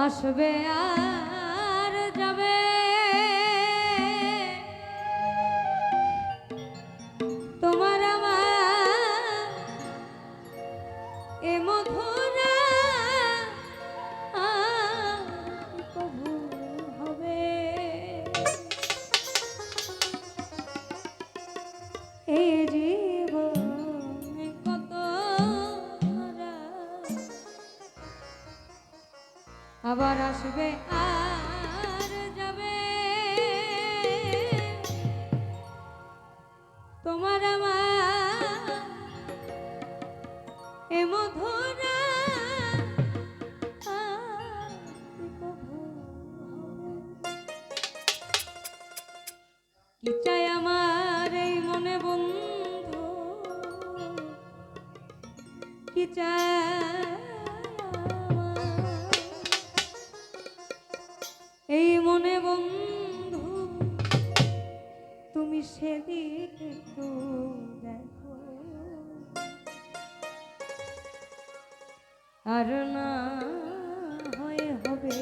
আসবে আর যাবে আসবে আর যাবে। তোমার আমার এ মধুরা কি আমার এই মনে বন্ধু? কি চাই এই মনে বন্ধু, তুমি সেদিক একটু দেখো। আর না হয় হবে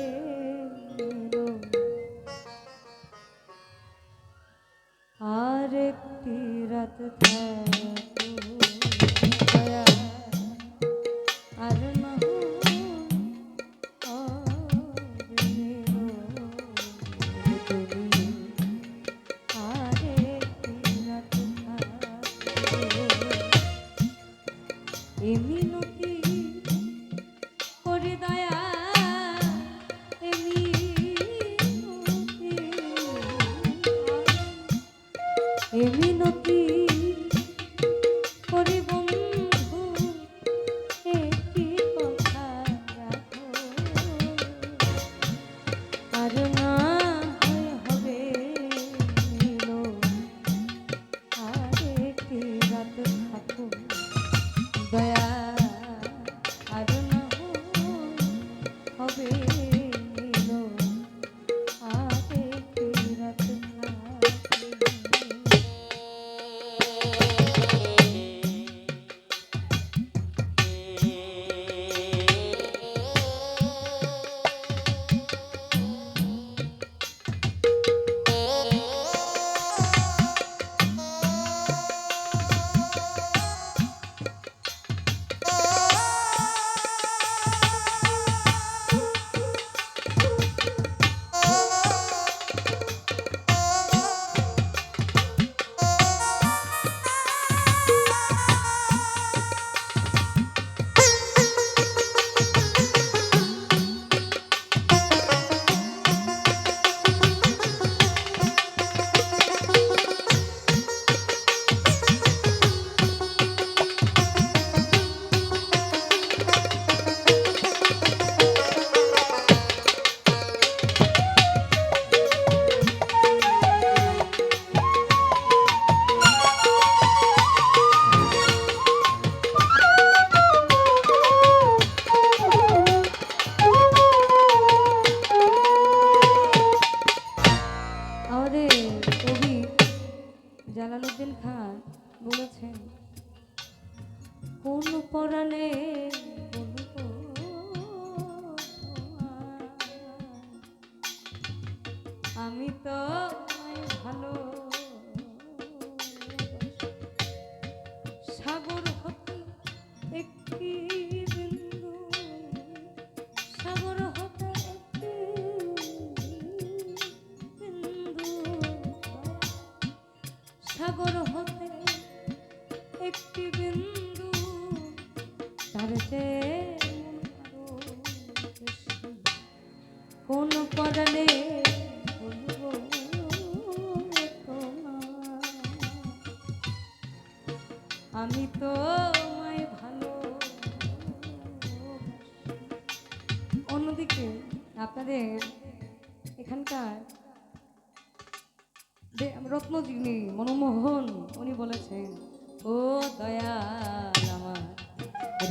আর একটি রাত থাক। সাগর হতে একটি বিন্দু তার চেয়ে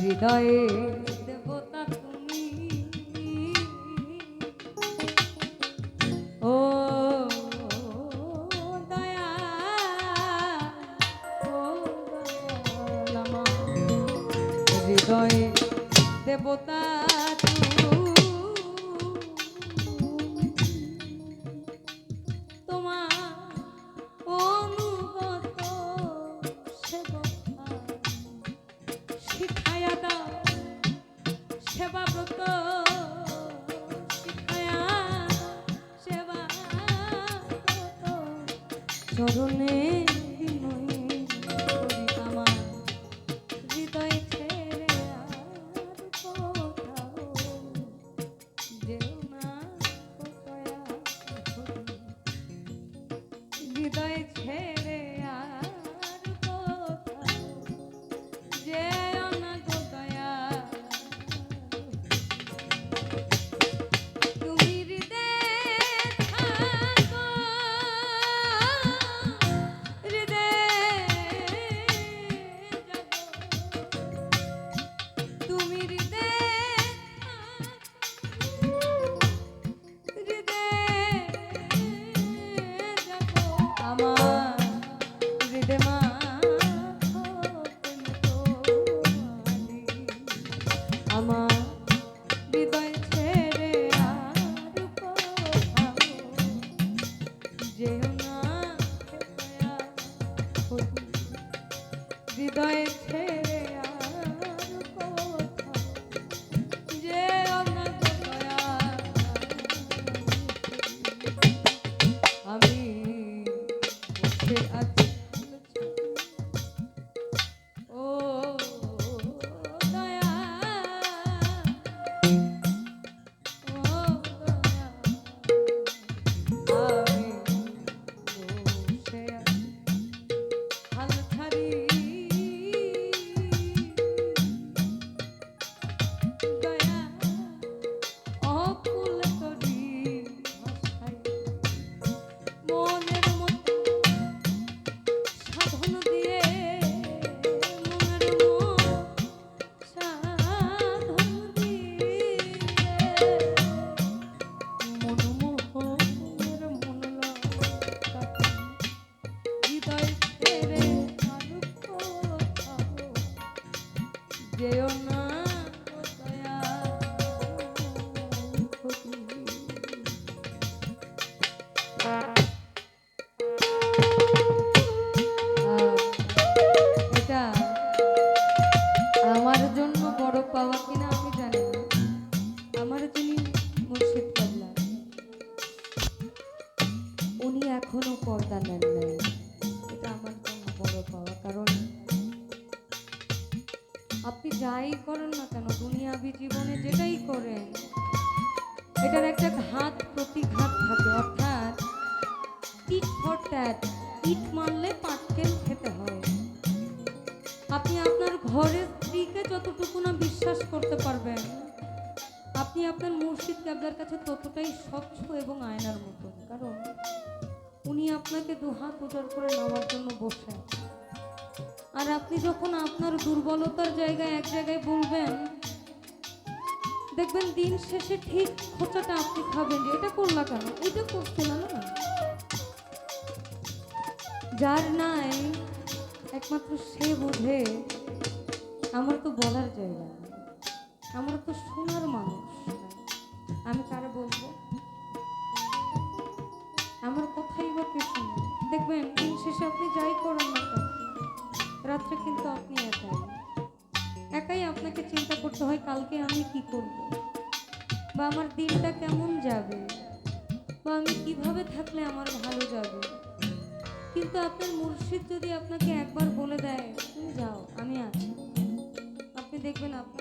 হৃদয়ে চরণে আপনি আপনার মুর্শিদ কাবলার কাছে ততটাই স্বচ্ছ এবং আয়নার মতন, কারণ উনি আপনাকে দুহাত উজাড় করে নেওয়ার জন্য বসে। আর আপনি যখন আপনার দুর্বলতার জায়গায় এক জায়গায় বলবেন, দেখবেন দিন শেষে ঠিক খোঁচাটা আপনি খাবেন যে এটা করলা কেন? এটা করছে না না। যার নাই, একমাত্র সে বোঝে, আমার তো বলার জায়গা আমার তো শোনার মানুষ। আমি কারে বলব? আমার কথাই বা কে শুনবে দেখবেন, দিন শেষে আপনি যাই করেন না রাত্রে কিন্তু আপনি একাই। একাই আপনাকে চিন্তা করতে হয়, কালকে আমি কি করব? বা আমার দিনটা কেমন যাবে? বা আমি কীভাবে থাকলে আমার ভালো যাবে? কিন্তু আপনার মুর্শিদ যদি আপনাকে একবার বলে দেয়, তুমি যাও, আমি আছি। আপনি দেখবেন আপনাকে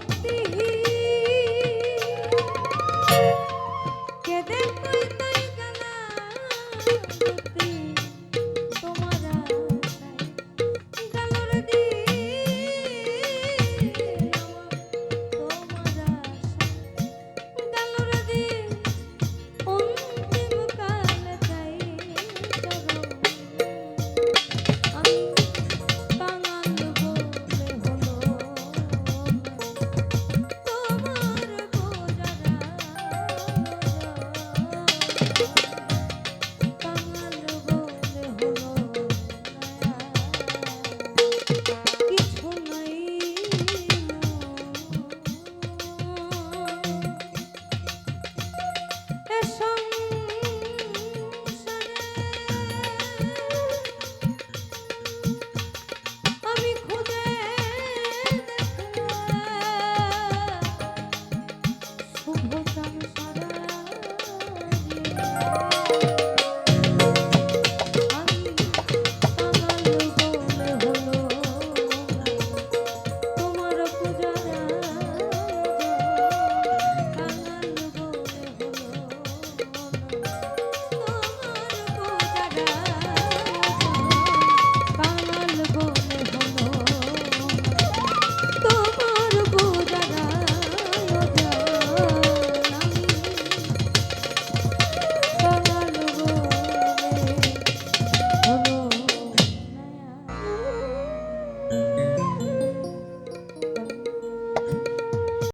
ভক্তি